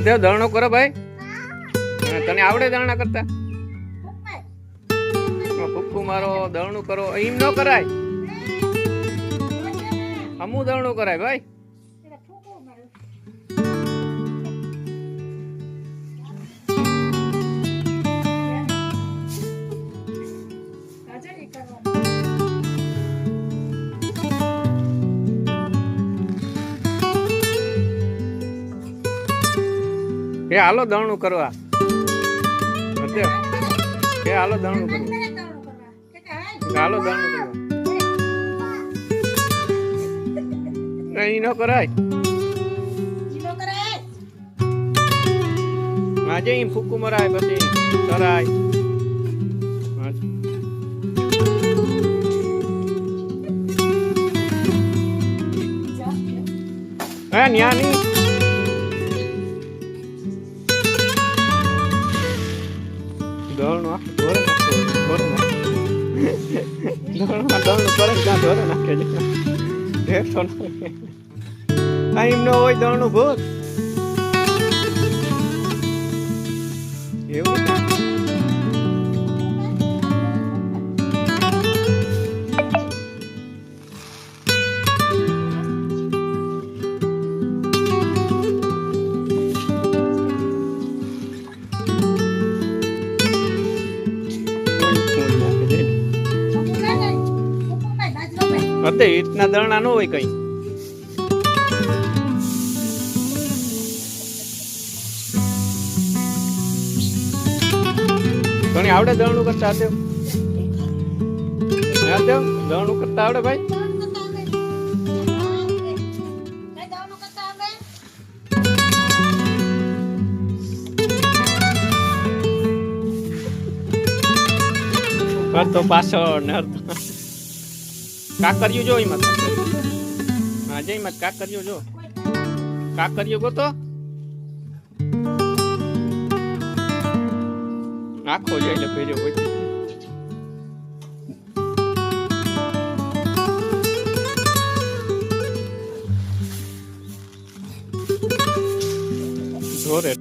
દેવ દરણો કરો ભાઈ. તને આવડે દરણા કરતા? પપ્પુ મારો દરણું કરો. એમ ન કરાય. અમુ દરણું કરાય ભાઈ. એ હાલો દણું કરવા. એ હાલો દણું કરવા. હાલો દણું કરવા. એ ન કરાય. આજે અહીં ફૂકું મરાય પછી કરાય. હા. ન્યા ની દળનું આખું ધોરે નાખો ધોરે નાખો દળમાં દળનું કરે ને ત્યાં નાખે છે હેઠો નાખે આ એમ ન હોય દળનું ભૂત હતે રીતના દરણા ન હોય કઈ ઘણી આવડે દરણું કરતા હતે હતે કરતા આવડે ભાઈ કરતો પાછળ ને. કાકરિયું જો હિંમત હા જય હિંમત કાકરિયું જો. કાકરિયું ગોતો. આખો જાય એટલે ભેર્યો હોય. ઢોરે